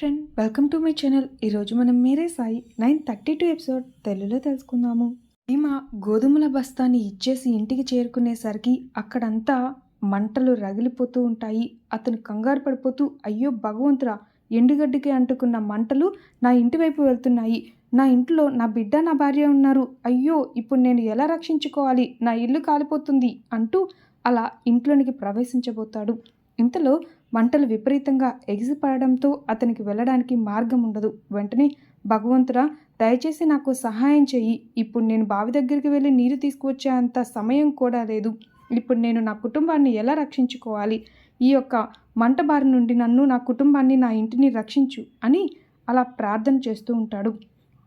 Friend welcome to my channel ఈరోజు మనం మీరే Sai nine thirty two episode తెలుగులో తెలుసుకుందాము. భీమా గోధుమల బస్తాని ఇచ్చేసి ఇంటికి చేరుకునేసరికి అక్కడంతా మంటలు రగిలిపోతూ ఉంటాయి. అతను కంగారు పడిపోతూ అయ్యో భగవంతురా ఎండుగడ్డికి అంటుకున్న మంటలు నా ఇంటి వైపు వెళ్తున్నాయి. నా ఇంట్లో నా బిడ్డ నా భార్య ఉన్నారు. అయ్యో ఇప్పుడు నేను ఎలా రక్షించుకోవాలి? నా ఇల్లు కాలిపోతుంది అంటూ అలా ఇంట్లోనికి ప్రవేశించబోతాడు. ఇంతలో మంటలు విపరీతంగా ఎగిసిపడడంతో అతనికి వెళ్ళడానికి మార్గం ఉండదు. వెంటనే భగవంతుడా దయచేసి నాకు సహాయం చెయ్యి. ఇప్పుడు నేను బావి దగ్గరికి వెళ్ళి నీరు తీసుకువచ్చే అంత సమయం కూడా లేదు. ఇప్పుడు నేను నా కుటుంబాన్ని ఎలా రక్షించుకోవాలి? ఈ యొక్క మంట బారి నుండి నన్ను నా కుటుంబాన్ని నా ఇంటిని రక్షించు అని అలా ప్రార్థన చేస్తూ ఉంటాడు.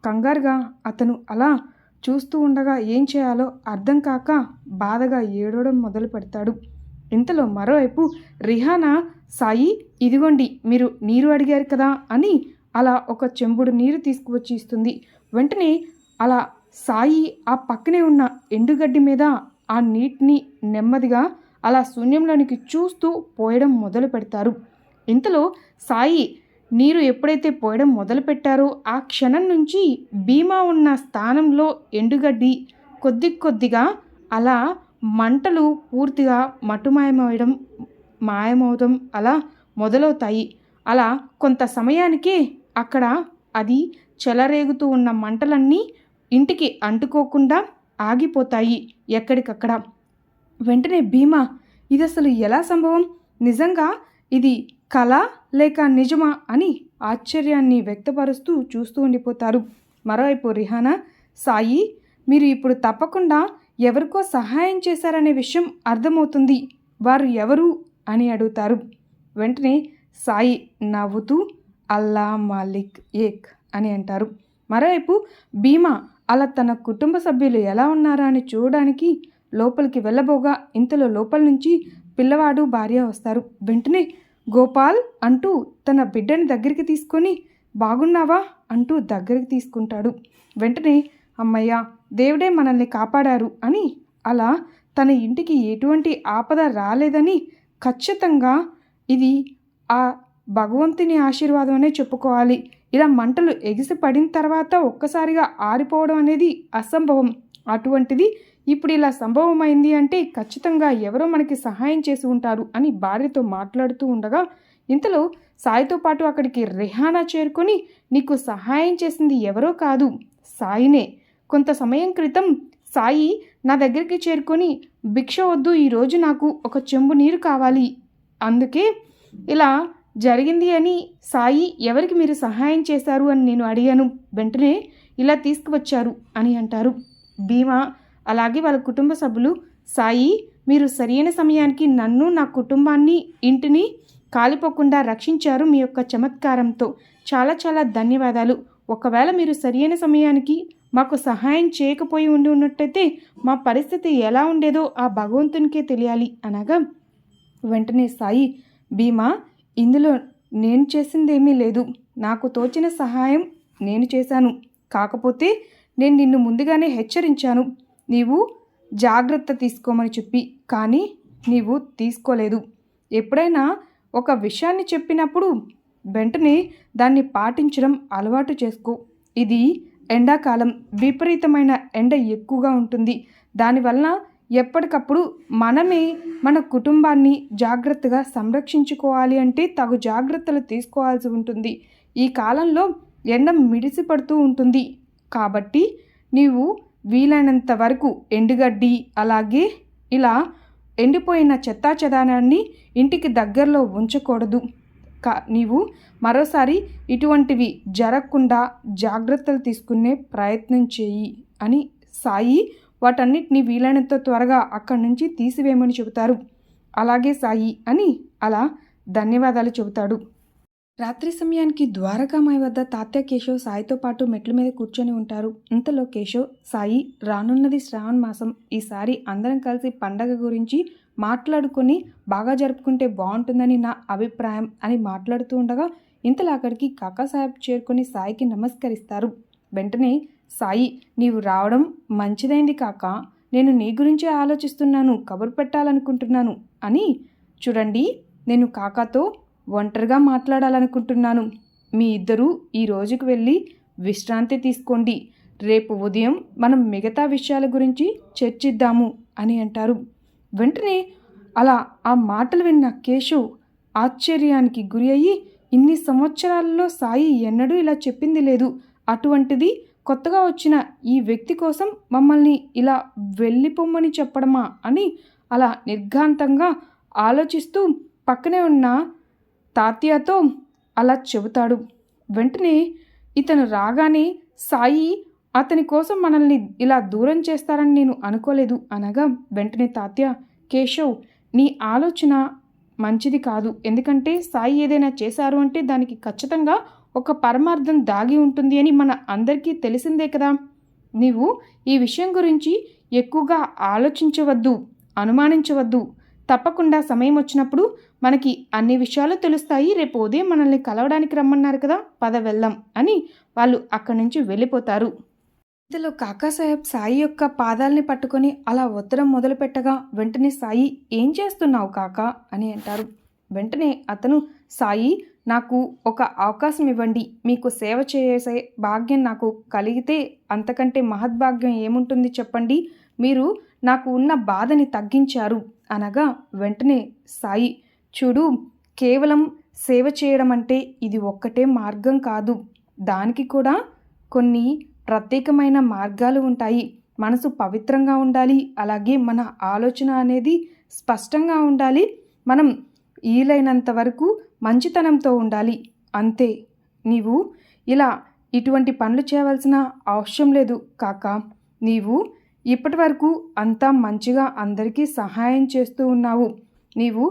కంగారుగా అతను అలా చూస్తూ ఉండగా ఏం చేయాలో అర్థం కాక బాధగా ఏడవడం మొదలు పెడతాడు ఇంతలో మరోవైపు రిహానా సాయి ఇదిగోండి మీరు నీరు అడిగారు కదా అని అలా ఒక చెంబుడు నీరు తీసుకువచ్చి ఇస్తుంది. వెంటనే అలా సాయి ఆ పక్కనే ఉన్న ఎండుగడ్డి మీద ఆ నీటిని నెమ్మదిగా అలా శూన్యంలోనికి చూస్తూ పోయడం మొదలు పెడతారు. ఇంతలో సాయి నీరు ఎప్పుడైతే పోయడం మొదలు పెట్టారో ఆ క్షణం నుంచి భీమా ఉన్న స్థానంలో ఎండుగడ్డి కొద్ది కొద్దిగా అలా మంటలు పూర్తిగా మటుమాయమవడం మాయమవడం అలా మొదలవుతాయి. అలా కొంత సమయానికి అక్కడ అది చెలరేగుతూ ఉన్న మంటలన్నీ ఇంటికి అంటుకోకుండా ఆగిపోతాయి ఎక్కడికక్కడ. వెంటనే భీమా ఇది అసలు ఎలా సంభవం? నిజంగా ఇది కళ లేక నిజమా? అని ఆశ్చర్యాన్ని వ్యక్తపరుస్తూ చూస్తూ ఉండిపోతారు. మరోవైపు రిహానా సాయి మీరు ఇప్పుడు తప్పకుండా ఎవరికో సహాయం చేశారనే విషయం అర్థమవుతుంది. వారు ఎవరు అని అడుగుతారు. వెంటనే సాయి నవ్వుతూ అల్లా మాలిక్ ఏక్ అని అంటారు. మరోవైపు భీమా అలా తన కుటుంబ సభ్యులు ఎలా ఉన్నారా అని చూడడానికి లోపలికి వెళ్ళబోగా ఇంతలో లోపల నుంచి పిల్లవాడు భార్య వస్తారు. వెంటనే గోపాల్ అంటూ తన బిడ్డని దగ్గరికి తీసుకొని బాగున్నావా? అంటూ దగ్గరికి తీసుకుంటాడు. వెంటనే అమ్మయ్య దేవుడే మనల్ని కాపాడారు అని అలా తన ఇంటికి ఎటువంటి ఆపద రాలేదని ఖచ్చితంగా ఇది ఆ భగవంతుని ఆశీర్వాదం అనే చెప్పుకోవాలి. ఇలా మంటలు ఎగిసి పడిన తర్వాత ఒక్కసారిగా ఆరిపోవడం అనేది అసంభవం. అటువంటిది ఇప్పుడు ఇలా సంభవమైంది అంటే ఖచ్చితంగా ఎవరో మనకి సహాయం చేసి ఉంటారు అని భార్యతో మాట్లాడుతూ ఉండగా ఇంతలో సాయితో పాటు అక్కడికి రెహానా చేరుకొని నీకు సహాయం చేసింది ఎవరో కాదు సాయినే. కొంత సమయం క్రితం సాయి నా దగ్గరికి చేరుకొని భిక్ష వద్దు ఈరోజు నాకు ఒక చెంబు నీరు కావాలి. అందుకే ఇలా జరిగింది అని సాయి ఎవరికి మీరు సహాయం చేశారు అని నేను అడిగాను. వెంటనే ఇలా తీసుకువచ్చారు అని అంటారు. భీమా అలాగే వాళ్ళ కుటుంబ సభ్యులు సాయి మీరు సరైన సమయానికి నన్ను నా కుటుంబాన్ని ఇంటిని కాలిపోకుండా రక్షించారు మీ యొక్క చమత్కారంతో. చాలా చాలా ధన్యవాదాలు. ఒకవేళ మీరు సరైన సమయానికి మాకు సహాయం చేయకపోయి ఉండి ఉన్నట్టయితే మా పరిస్థితి ఎలా ఉండేదో ఆ భగవంతునికే తెలియాలి అనగా వెంటనే సాయి భీమా ఇందులో నేను చేసిందేమీ లేదు. నాకు తోచిన సహాయం నేను చేశాను. కాకపోతే నేను నిన్ను ముందుగానే హెచ్చరించాను. నీవు జాగ్రత్త తీసుకోమని చెప్పి. కానీ నీవు తీసుకోలేదు. ఎప్పుడైనా ఒక విషయాన్ని చెప్పినప్పుడు వెంటనే దాన్ని పాటించడం అలవాటు చేసుకో. ఇది ఎండాకాలం విపరీతమైన ఎండ ఎక్కువగా ఉంటుంది. దానివలన ఎప్పటికప్పుడు మనమే మన కుటుంబాన్ని జాగ్రత్తగా సంరక్షించుకోవాలి అంటే తగు జాగ్రత్తలు తీసుకోవాల్సి ఉంటుంది. ఈ కాలంలో ఎండ మిడిసి పడుతూ ఉంటుంది. కాబట్టి నీవు వీలైనంత వరకు ఎండుగడ్డి అలాగే ఇలా ఎండిపోయిన చెత్తా చెదానాన్ని ఇంటికి దగ్గరలో ఉంచకూడదు. కా నీవు మరోసారి ఇటువంటివి జరగకుండా జాగ్రత్తలు తీసుకునే ప్రయత్నం చేయి అని సాయి వాటన్నిటిని వీలైనంత త్వరగా అక్కడి నుంచి తీసివేయమని చెబుతారు. అలాగే సాయి అని అలా ధన్యవాదాలు చెబుతాడు. రాత్రి సమయానికి ద్వారకామాయి వద్ద తాత్య కేశవ్ సాయితో పాటు మెట్ల మీద కూర్చొని ఉంటారు. ఇంతలో కేశవ్ సాయి రానున్నది శ్రావణ మాసం. ఈసారి అందరం కలిసి పండగ గురించి మాట్లాడుకొని బాగా జరుపుకుంటే బాగుంటుందని నా అభిప్రాయం అని మాట్లాడుతూ ఉండగా ఇంతలో అక్కడికి కాకాసాహెబ్ చేరుకొని సాయికి నమస్కరిస్తారు. వెంటనే సాయి నీవు రావడం మంచిదైంది కాక. నేను నీ గురించే ఆలోచిస్తున్నాను కబురు పెట్టాలనుకుంటున్నాను అని. చూడండి నేను కాకాతో ఒంటరిగా మాట్లాడాలనుకుంటున్నాను. మీ ఇద్దరూ ఈ రోజుకు వెళ్ళి విశ్రాంతి తీసుకోండి. రేపు ఉదయం మనం మిగతా విషయాల గురించి చర్చిద్దాము అని అంటారు. వెంటనే అలా ఆ మాటలు విన్న కేశవ్ ఆశ్చర్యానికి గురి అయ్యి ఇన్ని సంవత్సరాల్లో సాయి ఎన్నడూ ఇలా చెప్పింది లేదు. అటువంటిది కొత్తగా వచ్చిన ఈ వ్యక్తి కోసం మమ్మల్ని ఇలా వెళ్ళిపోమ్మని చెప్పడమా అని అలా నిర్ఘాంతంగా ఆలోచిస్తూ పక్కనే ఉన్న తాత్యాతో అలా చెబుతాడు. వెంటనే ఇతను రాగానే సాయి అతని కోసం మనల్ని ఇలా దూరం చేస్తారని నేను అనుకోలేదు అనగా వెంటనే తాత్య కేశవ్ నీ ఆలోచన మంచిది కాదు. ఎందుకంటే సాయి ఏదైనా చేశారు అంటే దానికి ఖచ్చితంగా ఒక పరమార్థం దాగి ఉంటుంది అని మన అందరికీ తెలిసిందే కదా. నీవు ఈ విషయం గురించి ఎక్కువగా ఆలోచించవద్దు అనుమానించవద్దు. తప్పకుండా సమయం వచ్చినప్పుడు మనకి అన్ని విషయాలు తెలుస్తాయి. రేపు ఉదయం మనల్ని కలవడానికి రమ్మన్నారు కదా పద వెళ్దాం అని వాళ్ళు అక్కడి నుంచి వెళ్ళిపోతారు. ఇంతలో కాకాసాహెబ్ సాయి యొక్క పాదాలని పట్టుకొని అలా ఉత్తరం మొదలుపెట్టగా వెంటనే సాయి ఏం చేస్తున్నావు కాకా? అని అంటారు. వెంటనే అతను సాయి నాకు ఒక అవకాశం ఇవ్వండి. మీకు సేవ చేసే భాగ్యం నాకు కలిగితే అంతకంటే మహద్భాగ్యం ఏముంటుంది చెప్పండి. మీరు నాకు ఉన్న బాధని తగ్గించారు. అనగా వెంటనే సాయి చూడు కేవలం సేవ చేయడం అంటే ఇది ఒక్కటే మార్గం కాదు. దానికి కూడా కొన్ని ప్రత్యేకమైన మార్గాలు ఉంటాయి. మనసు పవిత్రంగా ఉండాలి. అలాగే మన ఆలోచన అనేది స్పష్టంగా ఉండాలి. మనం వీలైనంత వరకు మంచితనంతో ఉండాలి. అంతే. నీవు ఇలా ఇటువంటి పనులు చేయవలసిన అవసరం లేదు కాక. నీవు ఇప్పటి వరకు అంతా మంచిగా అందరికీ సహాయం చేస్తూ ఉన్నావు. నీవు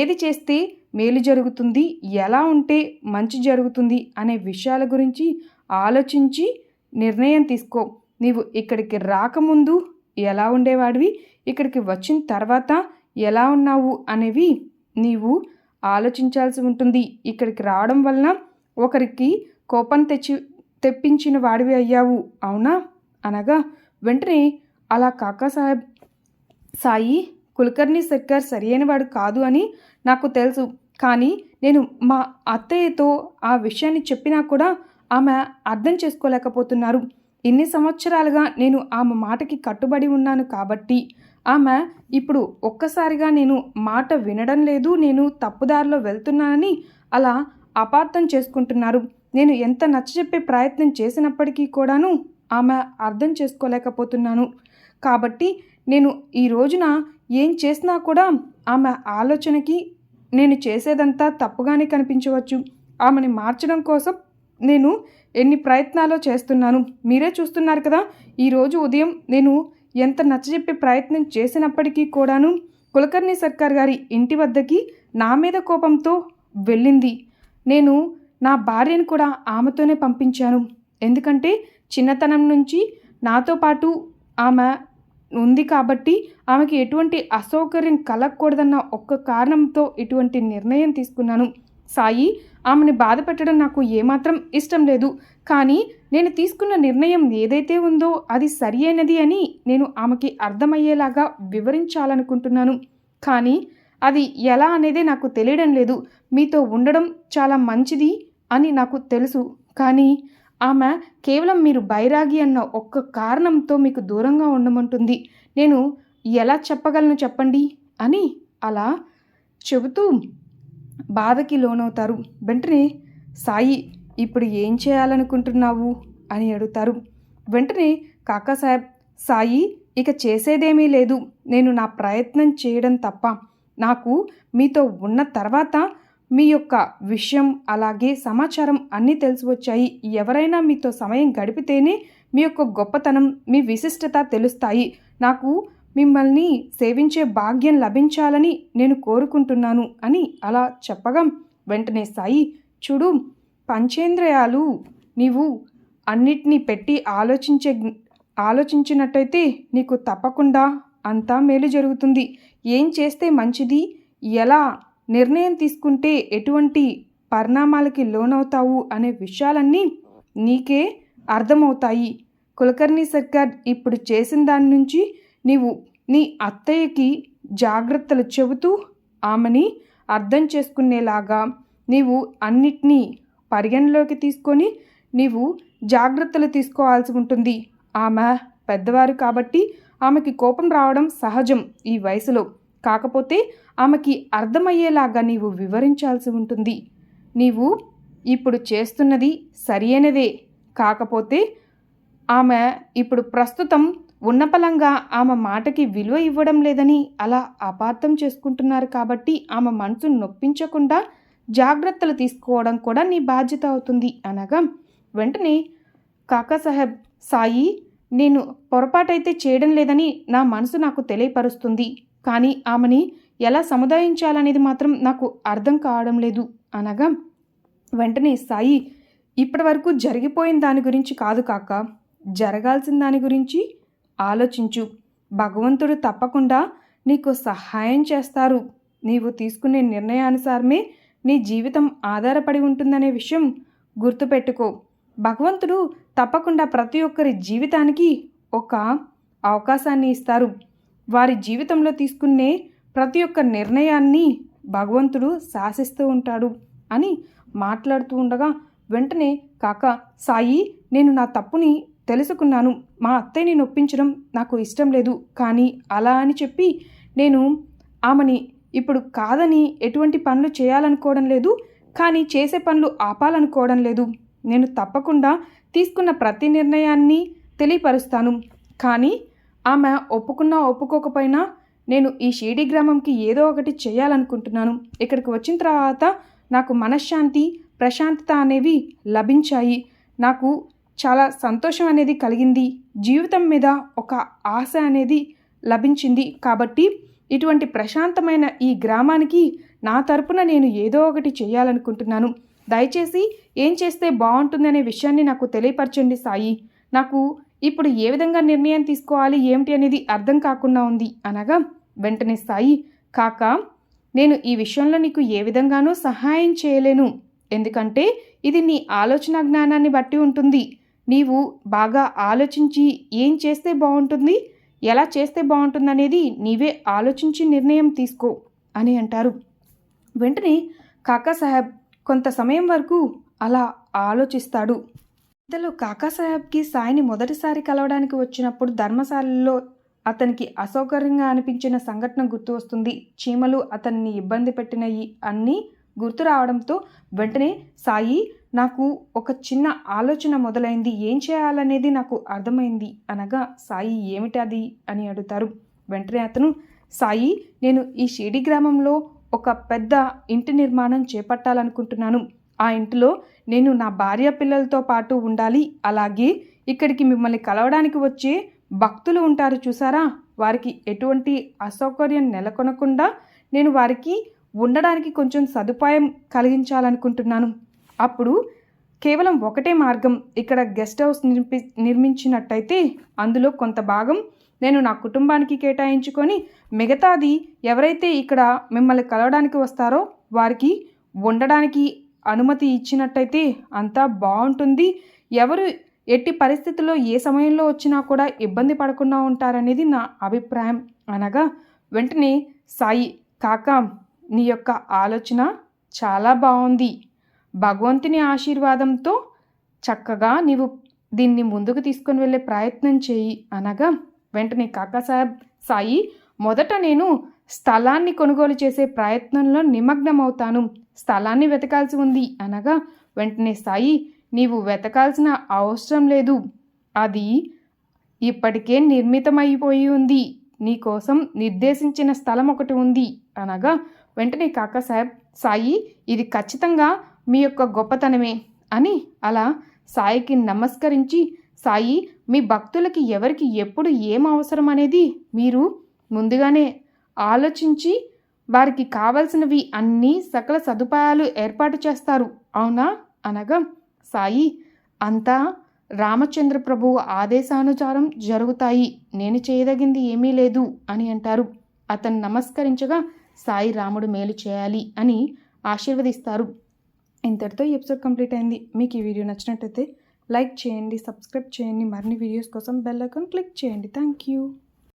ఏది చేస్తే మేలు జరుగుతుంది ఎలా ఉంటే మంచి జరుగుతుంది అనే విషయాల గురించి ఆలోచించి నిర్ణయం తీసుకో. నీవు ఇక్కడికి రాకముందు ఎలా ఉండేవాడివి ఇక్కడికి వచ్చిన తర్వాత ఎలా ఉన్నావు అనేవి నీవు ఆలోచించాల్సి ఉంటుంది. ఇక్కడికి రావడం వలన ఒకరికి కోపం తెచ్చి తెప్పించిన వాడివి అయ్యావు అవునా? అనగా వెంటనే అలా కాకా సాహెబ్ సాయి కులకర్ణి సర్కార్ సరియైనవాడు కాదు అని నాకు తెలుసు. కానీ నేను మా అత్తయ్యతో ఆ విషయాన్ని చెప్పినా కూడా ఆమె అర్థం చేసుకోలేకపోతున్నారు. ఇన్ని సంవత్సరాలుగా నేను ఆమె మాటకి కట్టుబడి ఉన్నాను కాబట్టి ఆమె ఇప్పుడు ఒక్కసారిగా నేను మాట వినడం లేదు నేను తప్పుదారిలో వెళ్తున్నానని అలా అపార్థం చేసుకుంటున్నారు. నేను ఎంత నచ్చజెప్పే ప్రయత్నం చేసినప్పటికీ కూడాను ఆమె అర్థం చేసుకోలేకపోతున్నాను. కాబట్టి నేను ఈ రోజున ఏం చేసినా కూడా ఆమె ఆలోచనకి నేను చేసేదంతా తప్పుగానే కనిపించవచ్చు. ఆమెని మార్చడం కోసం నేను ఎన్ని ప్రయత్నాలు చేస్తున్నాను. మీరే చూస్తున్నారు కదా ఈరోజు ఉదయం నేను ఎంత నచ్చజెప్పే ప్రయత్నం చేసినప్పటికీ కూడాను కులకర్ణి సర్కార్ గారి ఇంటి వద్దకి నా మీద కోపంతో వెళ్ళింది. నేను నా భార్యను కూడా ఆమెతోనే పంపించాను. ఎందుకంటే చిన్నతనం నుంచి నాతో పాటు ఆమె ఉంది కాబట్టి ఆమెకి ఎటువంటి అసౌకర్యం కలగకూడదన్న ఒక్క కారణంతో ఇటువంటి నిర్ణయం తీసుకున్నాను. సాయి ఆమెని బాధ పెట్టడం నాకు ఏమాత్రం ఇష్టం లేదు. కానీ నేను తీసుకున్న నిర్ణయం ఏదైతే ఉందో అది సరి అయినది అని నేను ఆమెకి అర్థమయ్యేలాగా వివరించాలనుకుంటున్నాను. కానీ అది ఎలా అనేదే నాకు తెలియడం లేదు. మీతో ఉండడం చాలా మంచిది అని నాకు తెలుసు. కానీ ఆమె కేవలం మీరు బైరాగి అన్న ఒక్క కారణంతో మీకు దూరంగా ఉండమంటుంది. నేను ఎలా చెప్పగలను చెప్పండి? అని అలా చెబుతూ బాధకి లోనవుతారు. వెంటనే సాయి ఇప్పుడు ఏం చేయాలనుకుంటున్నావు? అని అడుగుతారు. వెంటనే కాకాసాహెబ్ సాయి ఇక చేసేదేమీ లేదు. నేను నా ప్రయత్నం చేయడం తప్ప నాకు మీతో ఉన్న తర్వాత మీ యొక్క విషయం అలాగే సమాచారం అన్నీ తెలిసి వచ్చాయి ఎవరైనా మీతో సమయం గడిపితేనే మీ యొక్క గొప్పతనం మీ విశిష్టత తెలుస్తాయి. నాకు మిమ్మల్ని సేవించే భాగ్యం లభించాలని నేను కోరుకుంటున్నాను అని అలా చెప్పగా. వెంటనే సాయి చూడు పంచేంద్రియాలు నీవు అన్నిటినీ పెట్టి ఆలోచించే ఆలోచించినట్టయితే నీకు తప్పకుండా అంతా మేలు జరుగుతుంది. ఏం చేస్తే మంచిది? ఎలా నిర్ణయం తీసుకుంటే ఎటువంటి పరిణామాలకి లోనవుతావు అనే విషయాలన్నీ నీకే అర్థమవుతాయి. కులకర్ణి సర్కార్ ఇప్పుడు చేసిన దాని నుంచి నీవు నీ అత్తయ్యకి జాగ్రత్తలు చెబుతూ ఆమెని అర్థం చేసుకునేలాగా నీవు అన్నిటినీ పరిగణలోకి తీసుకొని నీవు జాగ్రత్తలు తీసుకోవాల్సి ఉంటుంది. ఆమె పెద్దవారు కాబట్టి ఆమెకి కోపం రావడం సహజం ఈ వయసులో. కాకపోతే ఆమెకి అర్థమయ్యేలాగా నీవు వివరించాల్సి ఉంటుంది. నీవు ఇప్పుడు చేస్తున్నది సరియైనదే. కాకపోతే ఆమె ఇప్పుడు ప్రస్తుతం ఉన్నపలంగా ఆమె మాటకి విలువ ఇవ్వడం లేదని అలా అపార్థం చేసుకుంటున్నారు కాబట్టి ఆమె మనసు నొప్పించకుండా జాగ్రత్తలు తీసుకోవడం కూడా నీ బాధ్యత అవుతుంది అనగా వెంటనే కాకా సాహెబ్ సాయి నేను పొరపాటైతే చేయడం లేదని నా మనసు నాకు తెలియపరుస్తుంది. కానీ ఆమెని ఎలా సముదాయించాలనేది మాత్రం నాకు అర్థం కావడం లేదు. అనగా వెంటనే సాయి ఇప్పటి వరకు జరిగిపోయిన దాని గురించి కాదు కాక జరగాల్సిన దాని గురించి ఆలోచించు. భగవంతుడు తప్పకుండా నీకు సహాయం చేస్తారు. నీవు తీసుకునే నిర్ణయానుసారమే నీ జీవితం ఆధారపడి ఉంటుందనే విషయం గుర్తుపెట్టుకో. భగవంతుడు తప్పకుండా ప్రతి ఒక్కరి జీవితానికి ఒక అవకాశాన్ని ఇస్తారు. వారి జీవితంలో తీసుకునే ప్రతి ఒక్క నిర్ణయాన్ని భగవంతుడు శాసిస్తూ ఉంటాడు అని మాట్లాడుతూ ఉండగా వెంటనే కాక సాయి నేను నా తప్పుని తెలుసుకున్నాను. మా అత్తయ్యని నొప్పించడం నాకు ఇష్టం లేదు. కానీ అలా అని చెప్పి నేను ఆమెని ఇప్పుడు కాదని ఎటువంటి పనులు చేయాలనుకోవడం లేదు. కానీ చేసే పనులు ఆపాలనుకోవడం లేదు. నేను తప్పకుండా తీసుకున్న ప్రతి నిర్ణయాన్ని తెలియపరుస్తాను. కానీ ఆమె ఒప్పుకున్నా ఒప్పుకోకపోయినా నేను ఈ షీడీ గ్రామంకి ఏదో ఒకటి చేయాలనుకుంటున్నాను. ఇక్కడికి వచ్చిన తర్వాత నాకు మనశ్శాంతి ప్రశాంతత అనేవి లభించాయి. నాకు చాలా సంతోషం అనేది కలిగింది. జీవితం మీద ఒక ఆశ అనేది లభించింది. కాబట్టి ఇటువంటి ప్రశాంతమైన ఈ గ్రామానికి నా తరపున నేను ఏదో ఒకటి చేయాలనుకుంటున్నాను. దయచేసి ఏం చేస్తే బాగుంటుందనే విషయాన్ని నాకు తెలియపరచండి సాయి. నాకు ఇప్పుడు ఏ విధంగా నిర్ణయం తీసుకోవాలి ఏమిటి అనేది అర్థం కాకుండా ఉంది అనగా వెంటనే సాయి కాక నేను ఈ విషయంలో నీకు ఏ విధంగానూ సహాయం చేయలేను. ఎందుకంటే ఇది నీ ఆలోచన జ్ఞానాన్ని బట్టి ఉంటుంది. నీవు బాగా ఆలోచించి ఏం చేస్తే బాగుంటుంది ఎలా చేస్తే బాగుంటుంది అనేది నీవే ఆలోచించి నిర్ణయం తీసుకో అని అంటారు. వెంటనే కాకా సాహెబ్ కొంత సమయం వరకు అలా ఆలోచిస్తాడు. ఇంతలో కాకా సాహెబ్కి సాయిని మొదటిసారి కలవడానికి వచ్చినప్పుడు ధర్మశాలలో అతనికి అసౌకర్యంగా అనిపించిన సంఘటన గుర్తు వస్తుంది. చీమలు అతన్ని ఇబ్బంది పెట్టినవి అన్నీ గుర్తు రావడంతో వెంటనే సాయి నాకు ఒక చిన్న ఆలోచన మొదలైంది. ఏం చేయాలనేది నాకు అర్థమైంది అనగా సాయి ఏమిటి అది? అని అడుగుతారు. వెంటనే అతను సాయి నేను ఈ షిడి గ్రామంలో ఒక పెద్ద ఇంటి నిర్మాణం చేపట్టాలనుకుంటున్నాను. ఆ ఇంటిలో నేను నా భార్య పిల్లలతో పాటు ఉండాలి. అలాగే ఇక్కడికి మిమ్మల్ని కలవడానికి వచ్చే భక్తులు ఉంటారు చూసారా? వారికి ఎటువంటి అసౌకర్యం నెలకొనకుండా నేను వారికి ఉండడానికి కొంచెం సదుపాయం కలిగించాలనుకుంటున్నాను. అప్పుడు కేవలం ఒకటే మార్గం ఇక్కడ గెస్ట్ హౌస్ నిర్మి నిర్మించినట్టయితే అందులో కొంత భాగం నేను నా కుటుంబానికి కేటాయించుకొని మిగతాది ఎవరైతే ఇక్కడ మిమ్మల్ని కలవడానికి వస్తారో వారికి ఉండడానికి అనుమతి ఇచ్చినట్టయితే అంతా బాగుంటుంది. ఎవరు ఎట్టి పరిస్థితుల్లో ఏ సమయంలో వచ్చినా కూడా ఇబ్బంది పడకుండా ఉంటారనేది నా అభిప్రాయం. అనగా వెంటనే సాయి కాకా నీ యొక్క ఆలోచన చాలా బాగుంది. భగవంతుని ఆశీర్వాదంతో చక్కగా నీవు దీన్ని ముందుకు తీసుకొని వెళ్ళే ప్రయత్నం చేయి. అనగా వెంటనే కాకా సాహెబ్ సాయి మొదట నేను స్థలాన్ని కొనుగోలు చేసే ప్రయత్నంలో నిమగ్నమవుతాను. స్థలాన్ని వెతకాల్సి ఉంది. అనగా వెంటనే సాయి నీవు వెతకాల్సిన అవసరం లేదు. అది ఇప్పటికే నిర్మితమైపోయి ఉంది. నీకోసం నిర్దేశించిన స్థలం ఒకటి ఉంది. అనగా వెంటనే కాకా సాహెబ్ సాయి ఇది ఖచ్చితంగా మీ యొక్క గొప్పతనమే అని అలా సాయికి నమస్కరించి సాయి మీ భక్తులకి ఎవరికి ఎప్పుడు ఏం అవసరం అనేది మీరు ముందుగానే ఆలోచించి వారికి కావలసినవి అన్నీ సకల సదుపాయాలు ఏర్పాటు చేస్తారు. అవునా? అనగా సాయి అంతా రామచంద్ర ప్రభువు ఆదేశానుసారం జరుగుతాయి. నేను చేయదగింది ఏమీ లేదు అని అంటారు. అతను నమస్కరించగా సాయి రాముడు మేలు చేయాలి అని ఆశీర్వదిస్తారు. ఇంతటితో ఎపిసోడ్ కంప్లీట్ అయింది. మీకు ఈ వీడియో నచ్చినట్టయితే లైక్ చేయండి సబ్స్క్రైబ్ చేయండి. మరిన్ని వీడియోస్ కోసం బెల్ ఐకాన్ క్లిక్ చేయండి. Thank you.